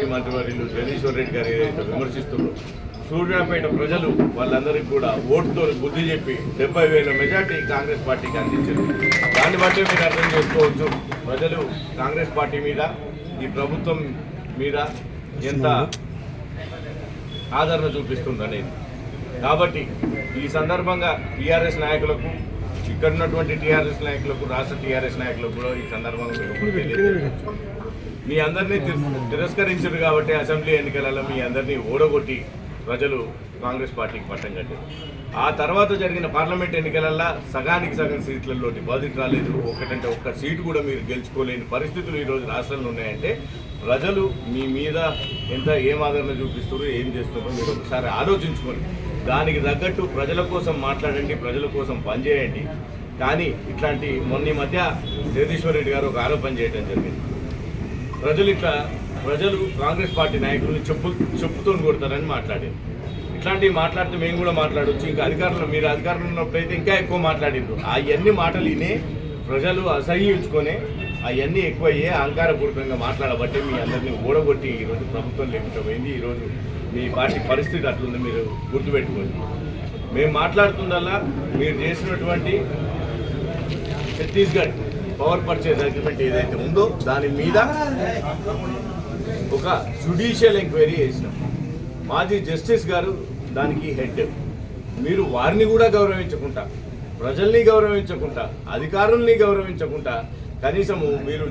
మాజీ మంత్రివర్యులు జగదీశ్వర్ రెడ్డి గారు ఏదైతే విమర్శిస్తున్నారు సూర్యాపేట ప్రజలు వాళ్ళందరికీ కూడా ఓటుతో బుద్ధి చెప్పి డెబ్బై వేల మెజార్టీ కాంగ్రెస్ పార్టీకి అందించారు. దాన్ని బట్టి మీరు అర్థం చేసుకోవచ్చు ప్రజలు కాంగ్రెస్ పార్టీ మీద ఈ ప్రభుత్వం మీద ఎంత ఆదరణ చూపిస్తుందనేది. కాబట్టి ఈ సందర్భంగా టీఆర్ఎస్ నాయకులకు ఇక్కడ ఉన్నటువంటి టీఆర్ఎస్ నాయకులకు రాష్ట్ర టీఆర్ఎస్ నాయకులకు కూడా ఈ సందర్భంగా మీ అందరినీ తిరస్కరించారు కాబట్టి అసెంబ్లీ ఎన్నికలలో మీ అందరినీ ఓడగొట్టి ప్రజలు కాంగ్రెస్ పార్టీకి పట్టం కట్టారు. ఆ తర్వాత జరిగిన పార్లమెంట్ ఎన్నికలల్లో సగానికి సగం సీట్లలో డిపాజిట్ రాలేదు. ఒకటంటే ఒక్క సీటు కూడా మీరు గెలుచుకోలేని పరిస్థితులు ఈరోజు రాష్ట్రంలో ఉన్నాయంటే ప్రజలు మీ మీద ఎంత ఏం ఆదరణ ఏం చేస్తారో మీరు ఒకసారి ఆలోచించుకొని దానికి తగ్గట్టు ప్రజల కోసం మాట్లాడండి ప్రజల కోసం పనిచేయండి. కానీ ఇట్లాంటి మొన్న మధ్య జగదీశ్వర్ రెడ్డి గారు ఒక ఆరోపణ చేయడం జరిగింది. ప్రజలు ఇట్లా ప్రజలు కాంగ్రెస్ పార్టీ నాయకులను చెప్పు చెప్పుతో కొడతారని మాట్లాడారు. ఇట్లాంటివి మాట్లాడితే మేము కూడా మాట్లాడవచ్చు ఇంకా అధికారంలో మీరు అధికారంలో ఉన్నప్పుడైతే ఇంకా ఎక్కువ మాట్లాడిండ్రు అవన్నీ మాటలు వినే ప్రజలు అసహ్యించుకొని అవన్నీ ఎక్కువ అయ్యే అహంకారపూర్వకంగా మాట్లాడబట్టి మీ అందరినీ ఓడగొట్టి ఈరోజు ప్రభుత్వం లేకుండా పోయింది. ఈరోజు మీ పార్టీ పరిస్థితి అట్లుంది మీరు గుర్తుపెట్టుకోండి. మేము మాట్లాడుతుందల్లా మీరు చేసినటువంటి ఛత్తీస్గఢ్ పవర్ పర్చేజ్ అగ్రిమెంట్ ఏదైతే ఉందో దాని మీద ఒక జుడిషియల్ ఎంక్వైరీ చేసినాం. మాజీ జస్టిస్ గారు దానికి హెడ్ మీరు వారిని కూడా గౌరవించకుండా ప్రజల్ని గౌరవించకుండా అధికారుల్ని గౌరవించకుండా కనీసము మీరు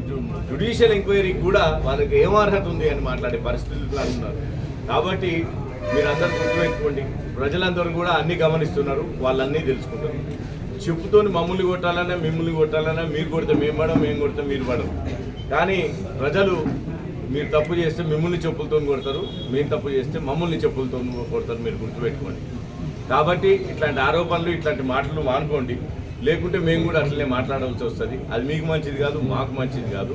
జుడిషియల్ ఎంక్వైరీకి కూడా వాళ్ళకి ఏం అర్హత ఉంది అని మాట్లాడే పరిస్థితులు ఉన్నారు. కాబట్టి మీరందరూ గుర్తుపెట్టుకోండి ప్రజలందరూ కూడా అన్ని గమనిస్తున్నారు వాళ్ళన్నీ తెలుసుకుంటారు. చెప్పుతోని మమ్మల్ని కొట్టాలన్నా మిమ్మల్ని కొట్టాలన్నా మీరు కొడితే మేము పడం మేము కొడితే మీరు పడం కానీ ప్రజలు మీరు తప్పు చేస్తే మిమ్మల్ని చెప్పులతో కొడతారు మేము తప్పు చేస్తే మమ్మల్ని చెప్పులతో కొడతారు మీరు గుర్తుపెట్టుకోండి. కాబట్టి ఇట్లాంటి ఆరోపణలు ఇట్లాంటి మాటలు మానుకోండి. లేకుంటే మేము కూడా అట్లనే మాట్లాడాల్సి వస్తుంది. అది మీకు మంచిది కాదు మాకు మంచిది కాదు.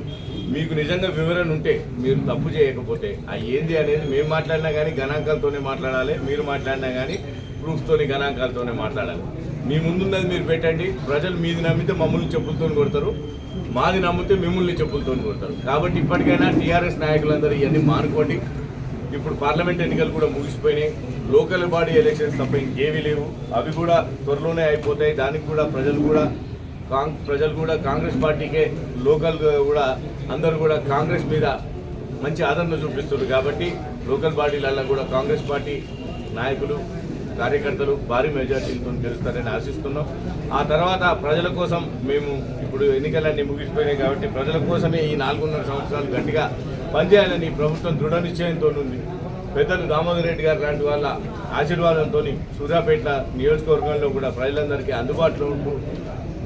మీకు నిజంగా వివరణ ఉంటే మీరు తప్పు చేయకపోతే ఆ ఏంది అనేది మేము మాట్లాడినా కానీ గణాంకాలతోనే మాట్లాడాలి మీరు మాట్లాడినా కానీ ప్రూఫ్తోని గణాంకాలతోనే మాట్లాడాలి. మీ ముందున్నది మీరు పెట్టండి. ప్రజలు మీది నమ్మితే మమ్మల్ని చెప్పులతో కొడతారు. మాది నమ్మితే మిమ్మల్ని చెప్పులతో కొడతారు. కాబట్టి ఇప్పటికైనా టీఆర్ఎస్ నాయకులందరూ ఇవన్నీ మానుకోండి. ఇప్పుడు పార్లమెంట్ ఎన్నికలు కూడా ముగిసిపోయినాయి. లోకల్ బాడీ ఎలక్షన్స్ తప్ప ఇంకేమీ లేవు. అవి కూడా త్వరలోనే అయిపోతాయి. దానికి కూడా ప్రజలు కూడా కాంగ్ ప్రజలు కూడా కాంగ్రెస్ పార్టీకే లోకల్ కూడా అందరూ కూడా కాంగ్రెస్ మీద మంచి ఆదరణ చూపిస్తున్నారు. కాబట్టి లోకల్ పార్టీలలో కూడా కాంగ్రెస్ పార్టీ నాయకులు కార్యకర్తలు భారీ మెజార్టీలతో గెలుస్తారని ఆశిస్తున్నాం. ఆ తర్వాత ప్రజల కోసం మేము ఇప్పుడు ఎన్నికలన్నీ ముగిసిపోయినాయి కాబట్టి ప్రజల కోసమే ఈ నాలుగున్నర సంవత్సరాలు గట్టిగా పనిచేయాలని ప్రభుత్వం దృఢ నిశ్చయంతో ఉంది. పెద్దలు దామోదర్ రెడ్డి గారు లాంటి వాళ్ళ ఆశీర్వాదంతో సూర్యాపేట నియోజకవర్గంలో కూడా ప్రజలందరికీ అందుబాటులో ఉంటూ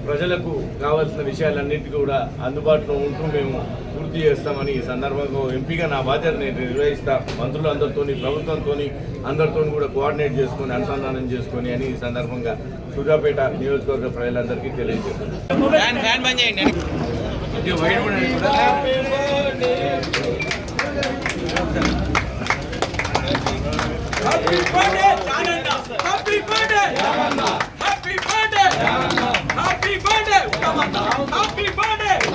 ప్రజలకు కావాల్సిన విషయాలన్నింటినీ కూడా అందుబాటులో ఉంటూ మేము పూర్తి చేస్తామని ఈ సందర్భంగా ఎంపీగా నా బాధ్యత నేను నిర్వహిస్తా. మంత్రులందరితో ప్రభుత్వంతో అందరితో కూడా కోఆర్డినేట్ చేసుకొని అనుసంధానం చేసుకొని అని ఈ సందర్భంగా సూర్యాపేట నియోజకవర్గ ప్రజలందరికీ తెలియజేస్తున్నాను.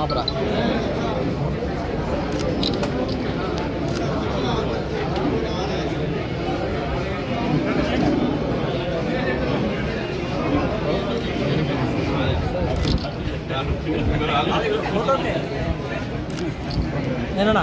ఆపరా ಏನಣ್ಣ